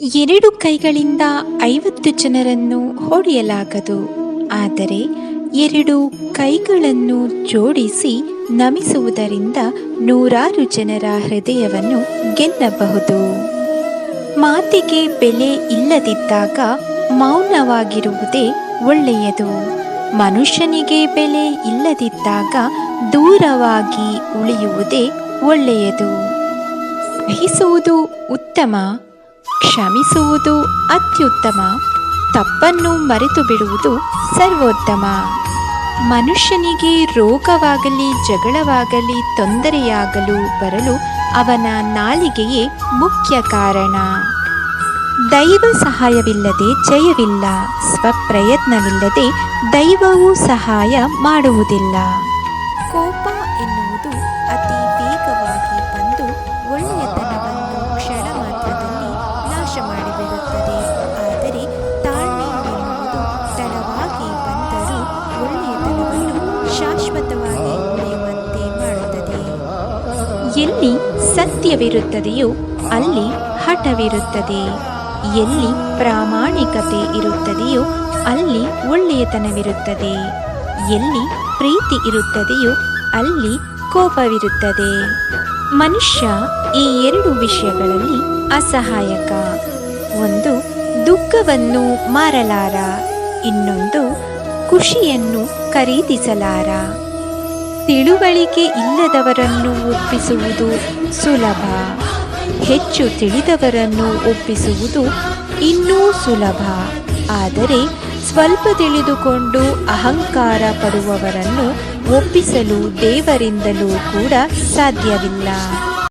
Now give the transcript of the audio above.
ಎರಡು ಕೈಗಳಿಂದ ಐವತ್ತು ಜನರನ್ನು ಹೊಡೆಯಲಾಗದು. ಆದರೆ ಎರಡು ಕೈಗಳನ್ನು ಜೋಡಿಸಿ ನಮಿಸುವುದರಿಂದ ನೂರಾರು ಜನರ ಹೃದಯವನ್ನು ಗೆಲ್ಲಬಹುದು. ಮಾತಿಗೆ ಬೆಲೆ ಇಲ್ಲದಿದ್ದಾಗ ಮೌನವಾಗಿರುವುದೇ ಒಳ್ಳೆಯದು. ಮನುಷ್ಯನಿಗೆ ಬೆಲೆ ಇಲ್ಲದಿದ್ದಾಗ ದೂರವಾಗಿ ಉಳಿಯುವುದೇ ಒಳ್ಳೆಯದು. ಸಹಿಸುವುದು ಉತ್ತಮ. ಕ್ಷಮಿಸುವುದು ಅತ್ಯುತ್ತಮ. ತಪ್ಪನ್ನು ಮರೆತು ಬಿಡುವುದು ಸರ್ವೋತ್ತಮ. ಮನುಷ್ಯನಿಗೆ ರೋಗವಾಗಲಿ, ಜಗಳವಾಗಲಿ, ತೊಂದರೆಯಾಗಲು ಬರಲು ಅವನ ನಾಲಿಗೆಯೇ ಮುಖ್ಯ ಕಾರಣ. ದೈವ ಸಹಾಯವಿಲ್ಲದೆ ಜಯವಿಲ್ಲ. ಸ್ವಪ್ರಯತ್ನವಿಲ್ಲದೆ ದೈವವೂ ಸಹಾಯ ಮಾಡುವುದಿಲ್ಲ. ಕೋಪ ಶಾಶ್ವತವಾಗಿ ಉಳಿಯುವಂತೆ ಮಾಡುತ್ತದೆ. ಎಲ್ಲಿ ಸತ್ಯವಿರುತ್ತದೆಯೋ ಅಲ್ಲಿ ಹಠವಿರುತ್ತದೆ. ಎಲ್ಲಿ ಪ್ರಾಮಾಣಿಕತೆ ಇರುತ್ತದೆಯೋ ಅಲ್ಲಿ ಒಳ್ಳೆಯತನವಿರುತ್ತದೆ. ಎಲ್ಲಿ ಪ್ರೀತಿ ಇರುತ್ತದೆಯೋ ಅಲ್ಲಿ ಕೋಪವಿರುತ್ತದೆ. ಮನುಷ್ಯ ಈ ಎರಡು ವಿಷಯಗಳಲ್ಲಿ ಅಸಹಾಯಕ. ಒಂದು ದುಃಖವನ್ನು ಮಾರಲಾರ, ಇನ್ನೊಂದು ಖುಷಿಯನ್ನು ಖರೀದಿಸಲಾರ. ತಿಳುವಳಿಕೆ ಇಲ್ಲದವರನ್ನು ಒಪ್ಪಿಸುವುದು ಸುಲಭ. ಹೆಚ್ಚು ತಿಳಿದವರನ್ನು ಒಪ್ಪಿಸುವುದು ಇನ್ನೂ ಸುಲಭ. ಆದರೆ ಸ್ವಲ್ಪ ತಿಳಿದುಕೊಂಡು ಅಹಂಕಾರ ಪಡುವವರನ್ನು ಒಪ್ಪಿಸಲು ದೇವರಿಂದಲೂ ಕೂಡ ಸಾಧ್ಯವಿಲ್ಲ.